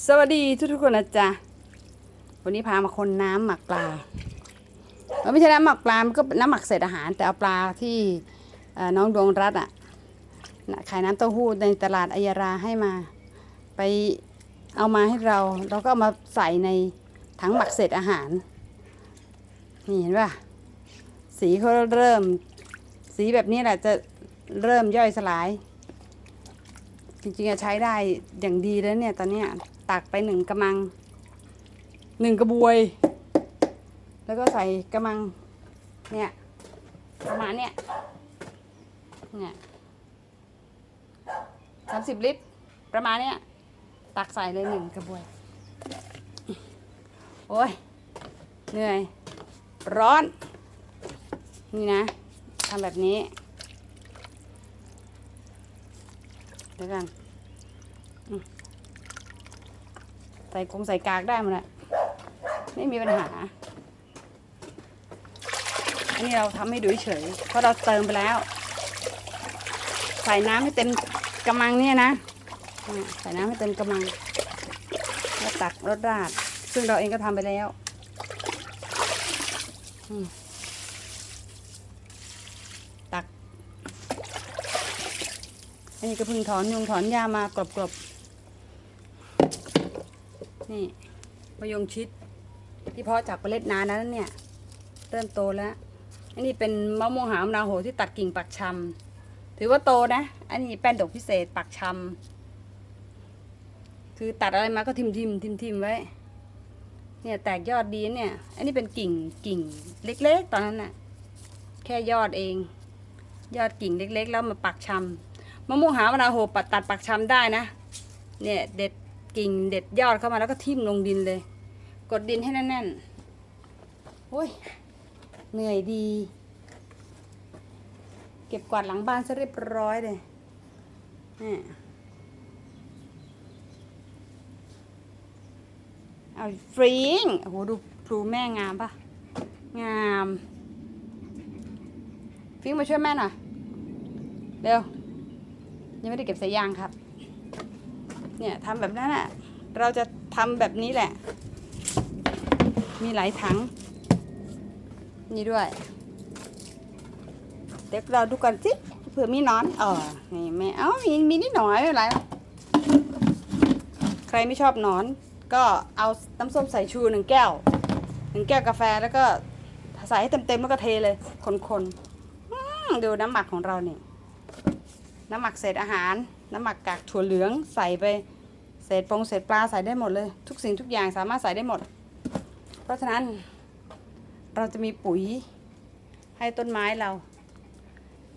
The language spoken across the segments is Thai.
สวัสดีทุกทุกๆคนนะจ๊ะ วันนี้พามาคนน้ำหมักปลาเออไม่ใช่น้ำหมักปลามันก็น้ำหมักเศษอาหาร แต่เอาปลาที่น้องดวงรัตน์อะขายน้ำเต้าหู้ในตลาดอัยาราให้มาไปเอามาให้เรา เราก็เอามาใส่ในถังหมักเศษอาหาร นี่เห็นป่ะ สีเขาเริ่ม สีแบบนี้แหละจะเริ่มย่อยสลาย จริงๆอะใช้ได้อย่างดีแล้วเนี่ยตอนเนี้ย ตักไปหนึ่งกระมังหนึ่งกระบวย แล้วก็ใส่กระมัง เนี่ยประมาณเนี้ยเนี่ยสามสิบลิตร ประมาณเนี้ยตักใส่เลยหนึ่งกระบวย โอ้ย เหนื่อย ร้อน นี่นะทำแบบนี้ เดี๋ยวกันอืม ใส่กงใส่กากได้หมดแหละไม่มีปัญหา อันนี้เราทำให้ดูเฉย เพราะเราเติมไปแล้ว ใส่น้ำให้เต็มกระมังเนี่ยนะ ใส่น้ำให้เต็มกระมัง แล้วตักรสราด ซึ่งเราเองก็ทำไปแล้วตัก อันนี้ก็เพิ่งถอนยุงถอนหญ้ามากรบๆ นี่มะยงชิด ที่เพาะจากเมล็ดนานแล้วเนี่ย เริ่มโตแล้วอันนี้เป็นมะม่วงหามนาโหที่ตัดกิ่งปักชำถือว่าโตนะ อันนี้แป้นดอกพิเศษปักชำคือตัดอะไรมาก็ทิมทิมทิมทิมไว้ เนี่ยแตกยอดดีเนี่ย อันนี้เป็นกิ่งกิ่งเล็ก ๆ ตอนนั้นน่ะ แค่ยอดเอง ยอดกิ่งเล็ก ๆ แล้วมาปักชำมะม่วงหามนาโหปัดตัดปักชำได้นะ เนี่ยเด็ด กิ่งเด็ดยอดเข้ามาแล้วก็ทิ่มลงดินเลย กดดินให้แน่นๆโอ้ยเหนื่อยดี เก็บกวาดหลังบ้านซะเรียบร้อยเลยนี่เอาฟริงโอ้โหดูพลูแม่งามปะงามฟิงมาช่วยแม่หน่อยเร็วยังไม่ได้เก็บสายยางครับ เนี่ยทำแบบนั้นอะ เราจะทำแบบนี้แหละ มีหลายถัง นี่ด้วย เดี๋ยวเราดูกันสิเผื่อมีนอนเออนี่แม่เอ้ามีมีนิดหน่อยไม่เป็นไรหรอกใครไม่ชอบนอน ก็เอาน้ำส้มสายชูหนึ่งแก้วหนึ่งแก้วกาแฟแล้วก็ใส่ให้เต็มๆแล้วก็เทเลยคนๆดูน้ำหมักของเราเนี่ยน้ำหมักเศษอาหาร น้ำหมักกากถั่วเหลืองใส่ไปเศษปงเศษปลาใส่ได้หมดเลย ทุกสิ่งทุกอย่างสามารถใส่ได้หมด เพราะฉะนั้นเราจะมีปุ๋ยให้ต้นไม้เรา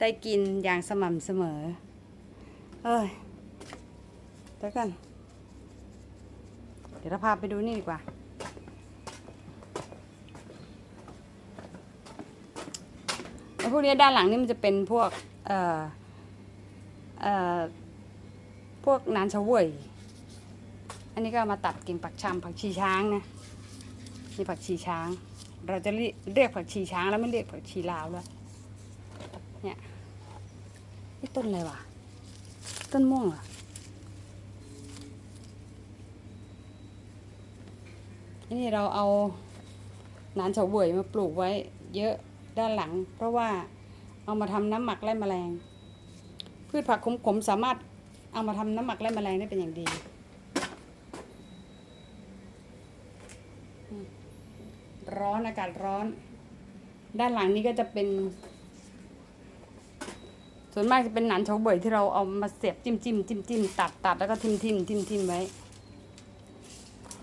ได้กินอย่างสม่ำเสมอ เอ้ยเดี๋ยวกัน เดี๋ยวเราพาไปดูนี่ดีกว่าแล้พวกนี้ด้านหลังนี่มันจะเป็นพวก เอ่อ เอ่อ วกนานเฉาเวยอันนี้ก็มาตัดกิ่งผักชำผักชีช้างนะนี่ผักชีช้าง เราจะเรียกผักชีช้างแล้วไม่เรียกผักชีลาวแล้วเนี่ยนี่ต้นอะไรวะต้นม่วงเหรออันนี้เราเอานานเฉาเวยมาปลูกไว้เยอะด้านหลัง เพราะว่าเอามาทำน้ำหมักไล่แมลง พืชผักขมๆสามารถ เอามาทำน้ำหมักไล่แมลงได้เป็นอย่างดี ร้อนอากาศร้อน ด้านหลังนี้ก็จะเป็น ส่วนมากจะเป็นหนันเฉาเบยที่เราเอามาเสียบจิ้มจิ้มจิ้มจิ้มตัดตัดแล้วก็ทิมทิมทิมทิมไว้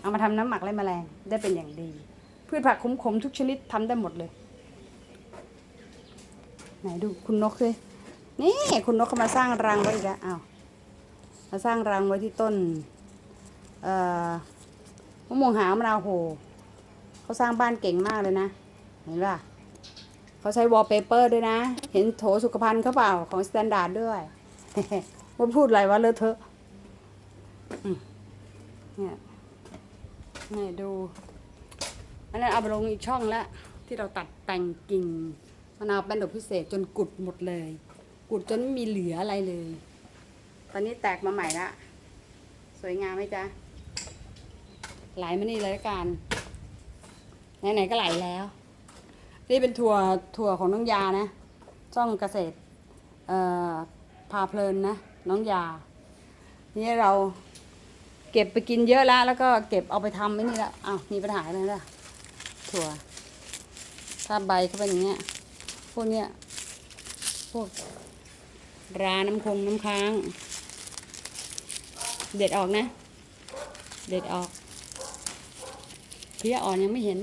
เอามาทำน้ำหมักไล่แมลงได้เป็นอย่างดี พืชผักขมๆทุกชนิดทำได้หมดเลย ไหนดูคุณนกสินี่คุณนกเขามาสร้างรังไว้อีกแล้วอ้าว มาสร้างรังไว้ที่ต้นอ่อมะม่วงหาวมะนาวโหเขาสร้างบ้านเก่งมากเลยนะ เห็นป่ะเขาใช้วอลเปเปอร์ด้วยนะ เห็นโถสุขภัณฑ์เขาเปล่าของสแตนดาร์ดด้วยว่าพูดอะไรวะเลอะเทอะเนี่ยนี่ดู อันนั้นเอาไปลงอีกช่องแล้วที่เราตัดแต่งกิ่งมะนาวเป็นดอกพิเศษจนกุดหมดเลย กุดจนไม่มีเหลืออะไรเลย ตอนนี้แตกมาใหม่ละ สวยงามไหมจ๊ะ ไหลมานี่เลยละกัน ไหนๆก็ไหลแล้ว นี่เป็นถั่วถั่วของน้องยานะ ช่องเกษตร เอ่อ พาเพลินนะ น้องยา นี่เราเก็บไปกินเยอะแล้ว แล้วก็เก็บเอาไปทำไม่นี่แล้วอ้าวมีปัญหาอะไรล่ะ ถั่ว ถ้าใบเขาเป็นอย่างเงี้ย พวกเนี้ย พวกราน้ำคงน้ำค้าง เด็ดออกนะ เด็ดออกเพี้ยอ่อนยังไม่เห็น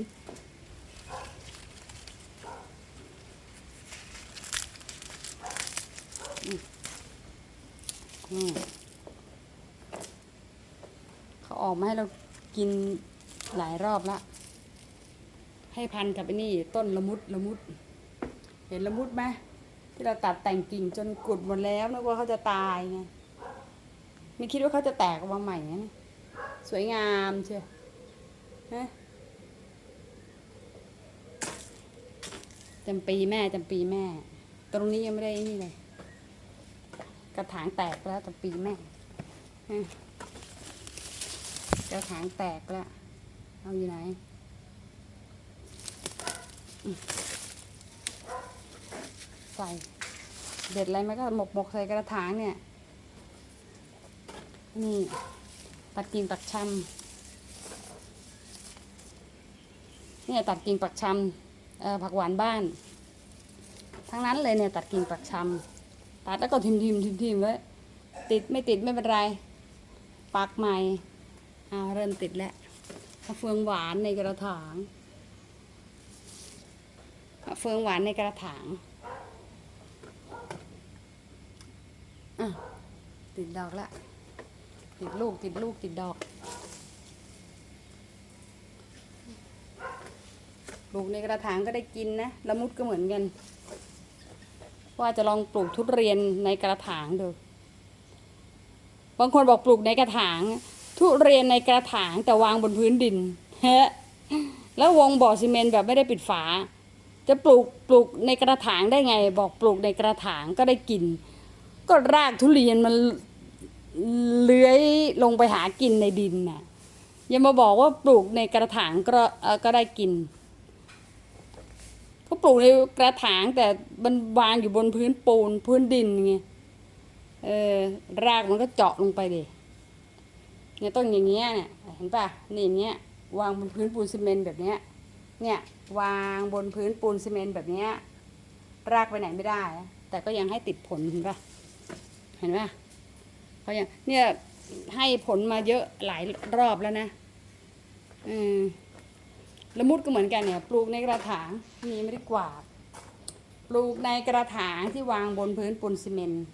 เขาออกมาให้เรากินหลายรอบละ ให้พันกับไอ้นี่ ต้นละมุดละมุด เห็นละมุดไหมที่เราตัดแต่งกิ่งจนกุดหมดแล้วนึกว่าเขาจะตายไง ไม่คิดว่าเขาจะแตกออกมาใหม่นะสวยงามเชียวฮะจำปีแม่จำปีแม่ ตรงนี้ยังไม่ได้นี่เลย กระถางแตกแล้วจำปีแม่กระถางแตกแล้ว เอาอยู่ไหนใส่เด็ดอะไรไหมก็หมกหมกใส่กระถางเนี่ย นี่ตัดกิ่งปักชำเนี่ยตัดกิ่งปักชำผักหวานบ้าน ทั้งนั้นเลยเนี่ยตัดกิ่งปักชำตัดแล้วก็ทิมทิมทิมทิมไว้ติดไม่ติดไม่เป็นไรปักใหม่อ้าเริ่มติดแล้วมะเฟืองหวานในกระถางมะเฟืองหวานในกระถางอะติดดอกละ ติดลูกติดลูกติดดอกปลูกในกระถางก็ได้กินนะละมุดก็เหมือนกัน ว่าจะลองปลูกทุเรียนในกระถางดูบางคนบอกปลูกในกระถาง ทุเรียนในกระถางแต่วางบนพื้นดินฮะแล้ววงบ่อซีเมนต์แบบไม่ได้ปิดฝา จะปลูกปลูกในกระถางได้ไง บอกปลูกในกระถางก็ได้กิน ก็รากทุเรียนมันเลื้อ ลงไปหากินในดินน่ะอย่ามาบอกว่าปลูกในกระถางก็เออก็ได้กินเขาปลูกในกระถางแต่มันวางอยู่บนพื้นปูนพื้นดินไงเออรากมันก็เจาะลงไปดิเนี่ยต้องอย่างเงี้ยเนี่ยเห็นป่ะนี่อย่างเงี้ยวางบนพื้นปูนซีเมนต์แบบเนี้ยเนี่ยวางบนพื้นปูนซีเมนต์แบบเนี้ยรากไปไหนไม่ได้ แต่ก็ยังให้ติดผลเห็นป่ะเห็นป่ะเขาอย่างเนี่ย ให้ผลมาเยอะหลายรอบแล้วนะอืมละมุดก็เหมือนกันเนี่ย ปลูกในกระถางนี่ไม่ได้กวาดปลูกในกระถางที่วางบนพื้นปูนซีเมนต์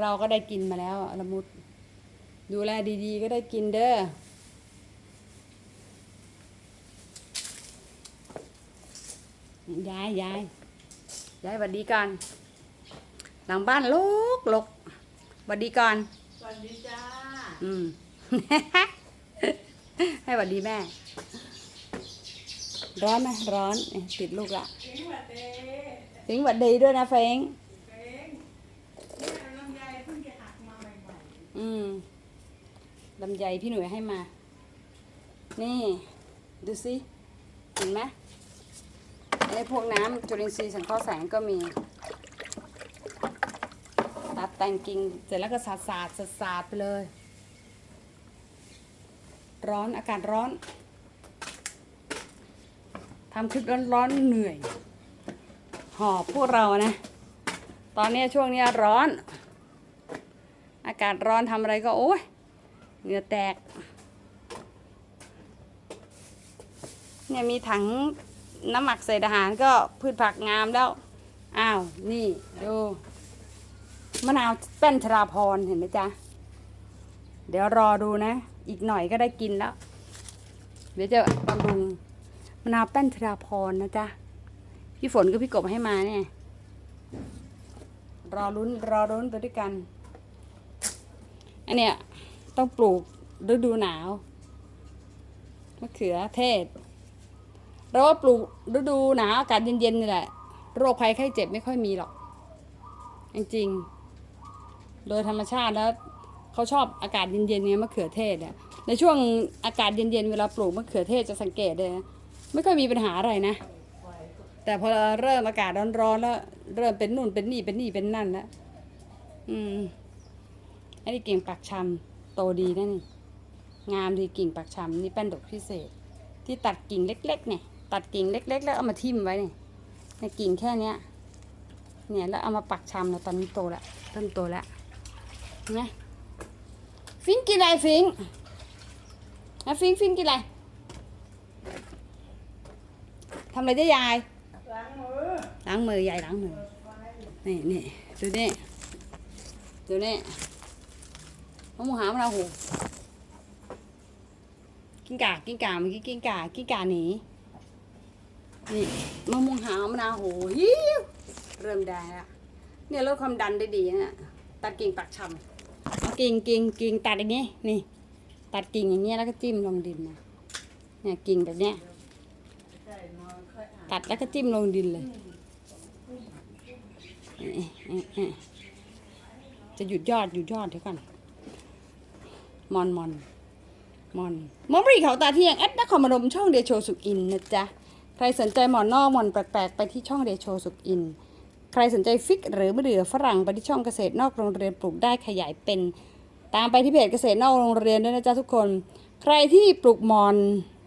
เราก็ได้กินมาแล้วละมุด ดูแลดีๆ ก็ได้กินเด้อยายยายยายหวัดดีก่อนหลังบ้านลกลกหวัดดีก่อน วัสดีจ้าอืม ให้หวัดดีแม่ ร้อนไหมร้อนเอ๊ะติดลูกละเอ็งหวัดเดฟิงหวัดดีด้วยนะเฟงเอ็งเนี่ยลำไยเพิ่งจะหักมาใหม่อืมลำไยพี่หนุ่ยให้มา นี่ ดูสิเห็นไหมไอ้พวกน้ำจุลินทรีย์สังเคราะห์แสงก็มีตัด แต่งกิ่งเสร็จแล้วก็สาดสาดสาดสาดไปเลย ร้อนอากาศร้อนทำคลิปร้อนๆเหนื่อย หอบพวกเรานะ ตอนนี้ช่วงนี้ร้อน อากาศร้อนทำอะไรก็โอ้ยเหงื่อแตกเนี่ยมีถังน้ำหมักใส่อาหารก็พืชผักงามแล้ว อ้าว นี่ ดู มะนาวแป้นชราพรเห็นไหมจ๊ะ เดี๋ยวรอดูนะ อีกหน่อยก็ได้กินแล้ว เดี๋ยวจะบำรุงมะนาวแป้นชราพรนะจ๊ะ พี่ฝนกับพี่กบให้มาเนี่ย รอลุ้นรอลุ้นไปด้วยกัน อันเนี้ยต้องปลูกฤดูหนาวมะเขือเทศ เราว่าปลูกฤดูหนาวอากาศเย็นๆนี่แหละ โรคภัยไข้เจ็บไม่ค่อยมีหรอก จริงๆ โดยธรรมชาติแล้วเขาชอบอากาศเย็นๆเนี่ยมะเขือเทศอะในช่วงอากาศเย็นๆเวลาปลูกมะเขือเทศจะสังเกตเลยนะไม่ค่อยมีปัญหาอะไรนะ แต่พอเริ่มอากาศร้อนๆแล้ว เริ่มเป็นนู่นเป็นนี่เป็นนี่เป็นนั่นแล้วอืมอันนี้กิ่งปักชำโตดีนะนี่งามดีกิ่งปักชำนี่เป็นดอกพิเศษ ที่ตัดกิ่งเล็ก ๆ เนี่ย ตัดกิ่งเล็ก ๆ แล้วเอามาทิ่มไว้เนี่ยในกิ่งแค่เนี้ยเนี่ยแล้วเอามาปักชำแล้วตอนนี้โตแล้วเริ่มโตแล้ว นะฟิงกินอะไรฟิงนะฟิงฟิงกินอะไรทำอะไรได้ยาย ล้างมือ ล้างมือยายล้างมือ นี่นี่ดูนี่ดูนี่มะม่วงหามะนาวโหกิ้งก่ากิ้งก่าเมื่อกี้กิ้งก่ากิ้งก่าหนีนี่มะม่วงหามะนาวโหฮิวเริ่มได้แล้วเนี่ยลดความดันได้ดีนะตัดกิ่งปักชำ กิ่งกิ่งกิ่งตัดอย่างงี้ นี่ ตัดกิ่งอย่างเงี้ยแล้วก็จิ้มลงดินนะเนี่ยกิ่งแบบเนี้ย ตัดแล้วก็จิ้มลงดินเลยจะหยุดยอดหยุดยอดเดี๋ยวก่อนมอนมอนมอนมอนบรีเขาตาเที่ยงแอดนครพนมช่องเดโชสุกินนะจ๊ะ ใครสนใจหมอนนอกหมอนแปลกๆ ไปที่ช่องเดโชสุกิน รสนใจฟิกหรือมะเดื่อฝรั่งไปที่ช่องเกษตรนอกโรงเรียนปลูกได้ขยายเป็น ตามไปที่เพจเกษตรนอกโรงเรียนด้วยนะจ๊ะทุกคน ใครที่ปลูกมอน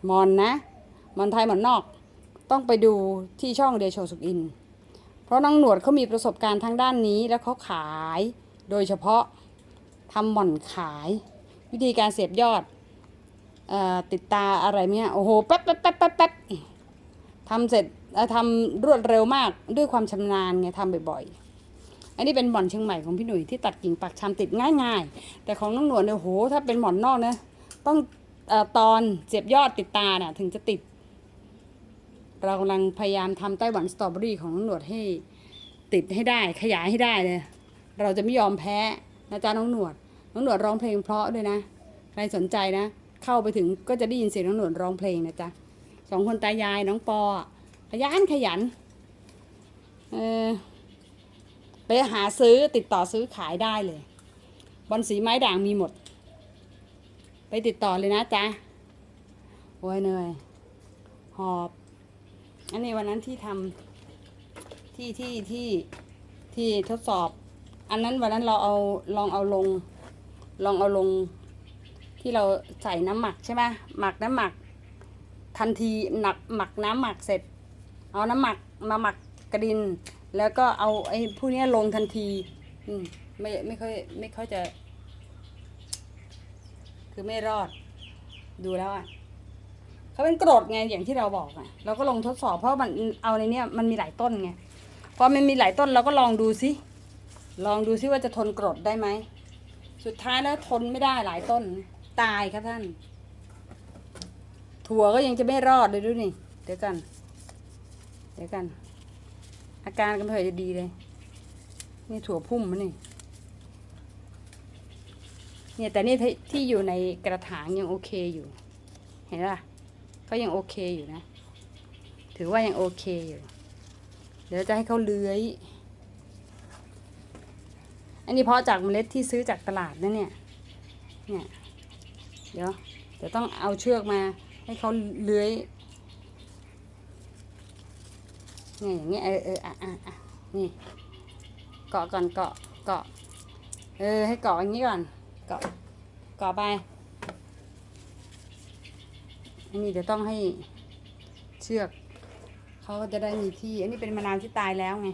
มอนนะมอนไทยมอนนอก ต้องไปดูที่ช่องเดโชสุกิน เพราะน้องหนวดเขามีประสบการณ์ทางด้านนี้แล้วเขาขาย โดยเฉพาะทำหม่อนขาย วิธีการเสียบยอดอติดตาอะไรเนี่ยโอ้โหแป๊บแป๊บแป๊บแป๊บแป๊บทำเสร็จ ทำรวดเร็วมากด้วยความชำนาญไงทำบ่อยๆ อันนี้เป็นหม่อนเชียงใหม่ของพี่หนุ่ยที่ตัดกิ่งปักชำติดง่ายๆ แต่ของน้องหนวดเนี่ยโหถ้าเป็นหม่อนนอกนะต้องอตอนเสียบยอดติดตาน่ะถึงจะติด เรากำลังพยายามทำไต้หวันสตรอเบอรี่ของน้องหนวดให้ติดให้ได้ขยายให้ได้เลย เราจะไม่ยอมแพ้นะจ๊ะน้องหนวด น้องหนวดร้องเพลงเพราะด้วยนะ ใครสนใจนะ เข้าไปถึงก็จะได้ยินเสียงน้องหนวดร้องเพลงนะจ๊ะสองคนตายายน้องปอ ขยันขยันเออไปหาซื้อติดต่อซื้อขายได้เลย บอลสีไม้ด่างมีหมด ไปติดต่อเลยนะจ๊ะโอ้ยเหนื่อยหอบอันนี้วันนั้นที่ทำที่ที่ที่ที่ทดสอบ อันนั้นวันนั้นเราเอาลองเอาลง ลองเอาลง ที่เราใส่น้ำหมักใช่ไหมหมักน้ำหมัก ทันทีหนักหมักน้ำหมักเสร็จ เอาน้ำหมักมาหมักกระดิน แล้วก็เอาไอ้พวกนี้ลงทันที อืมไม่ไม่ค่อยไม่ค่อยจะ คือไม่รอด ดูแล้วอะเขาเป็นกรดไงอย่างที่เราบอกอะเราก็ลองทดสอบเพราะมันเอาในเนี้ยมันมีหลายต้นไงพอมันมีหลายต้นเราก็ลองดูซิลองดูซิว่าจะทนกรดได้ไหมสุดท้ายแล้วทนไม่ได้หลายต้นตายครับท่าน ถั่วก็ยังจะไม่รอดเลยดูนี่เดี๋ยวกัน ดี๋ยวกัน อาการก็ไม่ค่อยจะดีเลย นี่ถั่วพุ่มมันนี่ เนี่ยแต่นี่ที่ที่อยู่ในกระถางยังโอเคอยู่ เห็นป่ะก็ยังโอเคอยู่นะ ถือว่ายังโอเคอยู่ เดี๋ยวจะให้เขาเลื้อย อันนี้เพาะจากเมล็ดที่ซื้อจากตลาดนะเนี่ย เนี่ย เดี๋ยวเดี๋ยวต้องเอาเชือกมาให้เขาเลื้อยเนี่อย่างเงี้ยเออเอออะอะอะนี่เกาะก่อนเกาะเกาะ เออ ให้เกาะอย่างนี้ก่อน เกาะเกาะไปอันนี้เดี๋ยวต้องให้เชือกเขาก็จะได้มีที่ อันนี้เป็นมะนาวที่ตายแล้วไง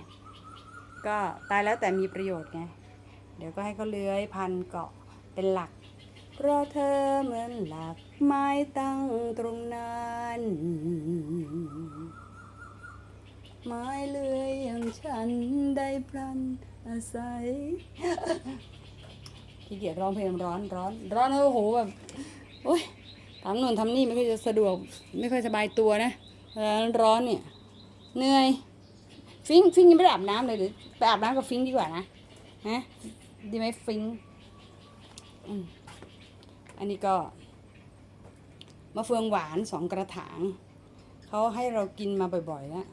ก็ตายแล้วแต่มีประโยชน์ไง เดี๋ยวก็ให้เขาเลื้อยพันเกาะเป็นหลัก เพราะเธอเหมือนหลักไม้ตั้งตรงนั้น ไม้เลื้อยอย่างฉันได้พลันอาศัยขี้เกียจร้องเพลงร้อนร้อน ร้อนโอ้โหแบบโอ๊ยทำนู่นทำนี่ไม่ค่อยจะสะดวก ไม่ค่อยสบายตัวนะร้อนเนี่ยเหนื่อย ฟิงฟิงยังไม่ได้อาบน้ำเลยหรือไปอาบน้ำกับฟิงดีกว่านะฮะดีไหมฟิงอันนี้ก็มะเฟืองหวานสองกระถาง เขาให้เรากินมาบ่อยๆแล้ว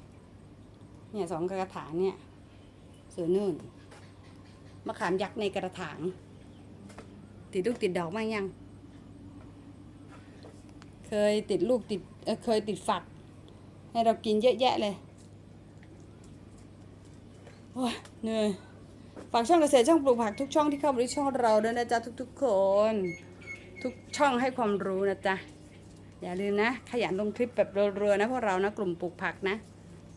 เนี่ยสองกระถางเนี่ยสือนื่นมะขามยักษ์ในกระถางติดลูกติดดอกบ้างยัง เคยติดลูกติดเเคยติดฝัก ให้เรากินเยอะแยะเลยโอ้ยเหนื่อยฝากช่องเกษตรช่องปลูกผักทุกช่องที่เข้ามาดูช่องเราด้วยนะจ๊ะทุกๆคน ทุกช่องให้ความรู้นะจ๊ะอย่าลืมนะ ขยันลงคลิปแบบรัวๆนะพวกเรานะกลุ่มปลูกผักนะ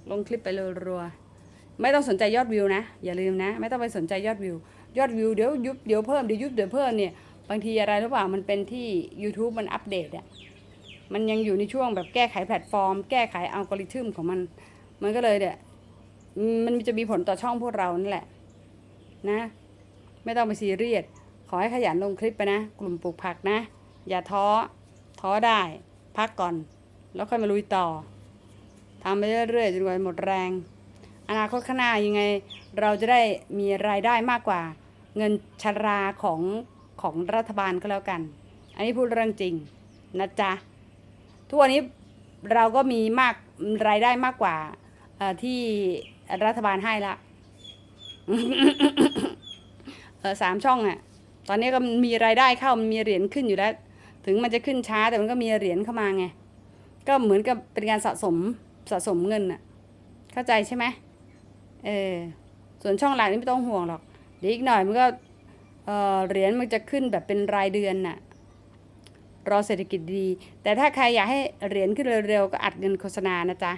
ลงคลิปไปรัวๆไม่ต้องสนใจยอดวิวนะ อย่าลืมนะ ไม่ต้องไปสนใจยอดวิว ยอดวิวเดี๋ยวยุบเดี๋ยวเพิ่มเดี๋ยวยุบเดี๋ยวเพิ่มเนี่ยบางทีอะไรหรือเปล่ามันเป็นที่ YouTube มันอัปเดตอะมันยังอยู่ในช่วงแบบแก้ไขแพลตฟอร์ม แก้ไขอัลกอริทึมของมัน มันก็เลยเนี่ยมันจะมีผลต่อช่องพวกเรานั่นแหละ นะ ไม่ต้องไปซีเรียสขอให้ขยันลงคลิปไปนะ กลุ่มปลูกผักนะ อย่าท้อท้อได้ พักก่อน แล้วค่อยมาลุยต่อ ทำไปเรื่อยๆจนกว่าหมดแรง อนาคตข้างหน้ายังไง เราจะได้มีรายได้มากกว่า เงินชราของของรัฐบาลก็แล้วกัน อันนี้พูดเรื่องจริงนะจ๊ะทุกวันนี้เราก็มีมากรายได้มากกว่าที่รัฐบาลให้ละสามช่องอะ่ะ ตอนนี้ก็มีรายได้เข้ามันมีเหรียญขึ้นอยู่แล้ว ถึงมันจะขึ้นช้าแต่มันก็มีเหรียญเข้ามาไง ก็เหมือนกับเป็นการสะสม สะสมเงินอะ่ะเข้าใจใช่ไหมเออส่วนช่องหลักนี่ไม่ต้องห่วงหรอกเดี๋ยวอีกหน่อยมันก็เออเหรียญมันจะขึ้นแบบเป็นรายเดือนน่ะรอเศรษฐกิจดี แต่ถ้าใครอยากให้เหรียญขึ้นเร็วๆก็อัดเงินโฆษณานะจ๊ะ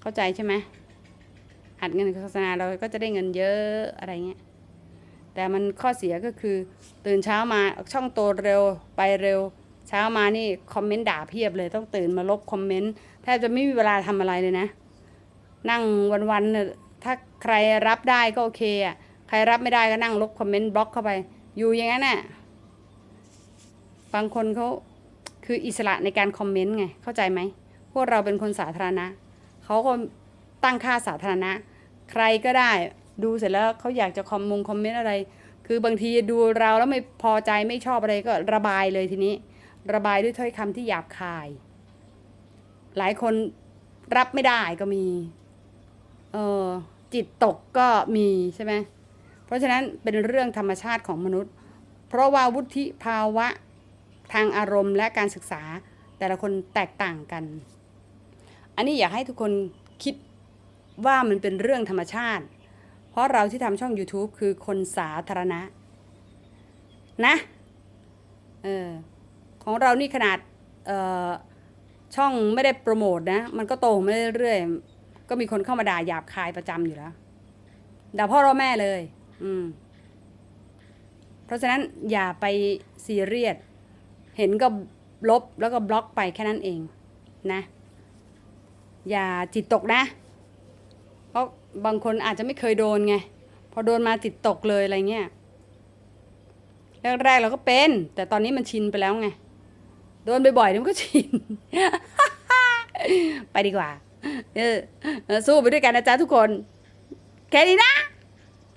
เข้าใจใช่ไหมอัดเงินโฆษณาเราก็จะได้เงินเยอะอะไรเงี้ยแต่มันข้อเสียก็คือตื่นเช้ามาช่องโตเร็วไปเร็ว เช้ามานี่คอมเมนต์ด่าเพียบเลยต้องตื่นมาลบคอมเมนต์แทบจะไม่มีเวลาทำอะไรเลยนะ นั่งวันๆน่ะถ้าใครรับได้ก็โอเคอะใครรับไม่ได้ก็นั่งลบคอมเมนต์บล็อกเข้าไป อยู่อย่างนั้นน่ะบางคนเขาคืออิสระในการคอมเมนต์ไงเข้าใจไหมพวกเราเป็นคนสาธารณะเขาก็ตั้งค่าสาธารณะ ใครก็ได้ดูเสร็จแล้วเขาอยากจะคอมมงคอมเมนต์อะไร คือบางทีดูเราแล้วไม่พอใจไม่ชอบอะไรก็ระบายเลยทีนี้ ระบายด้วยถ้อยคำที่หยาบคาย หลายคนรับไม่ได้ก็มี เออจิตตกก็มีใช่ไหมเพราะฉะนั้นเป็นเรื่องธรรมชาติของมนุษย์ เพราะว่าวุฒิภาวะทางอารมณ์และการศึกษาแต่ละคนแตกต่างกัน อันนี้อยากให้ทุกคนคิดว่ามันเป็นเรื่องธรรมชาติ เพราะเราที่ทำช่อง YouTube คือคนสาธารณะ นะ เออ ของเรานี่ขนาดช่องไม่ได้โปรโมทนะ มันก็โตมาเรื่อยๆ ก็มีคนเข้ามาด่าหยาบคายประจำอยู่แล้วด่าพ่อเราแม่เลย อืม เพราะฉะนั้นอย่าไปซีเรียส เห็นก็ลบแล้วก็บล็อกไปแค่นั้นเองนะ อย่าจิตตกนะ เพราะบางคนอาจจะไม่เคยโดนไง พอโดนมาจิตตกเลยอะไรเงี้ย แรกๆเราก็เป็น แต่ตอนนี้มันชินไปแล้วไง โดนบ่อยๆมันก็ชิน ไปดีกว่า เออ สู้ไปด้วยกันนะจ๊ะทุกคน แค่นี้นะ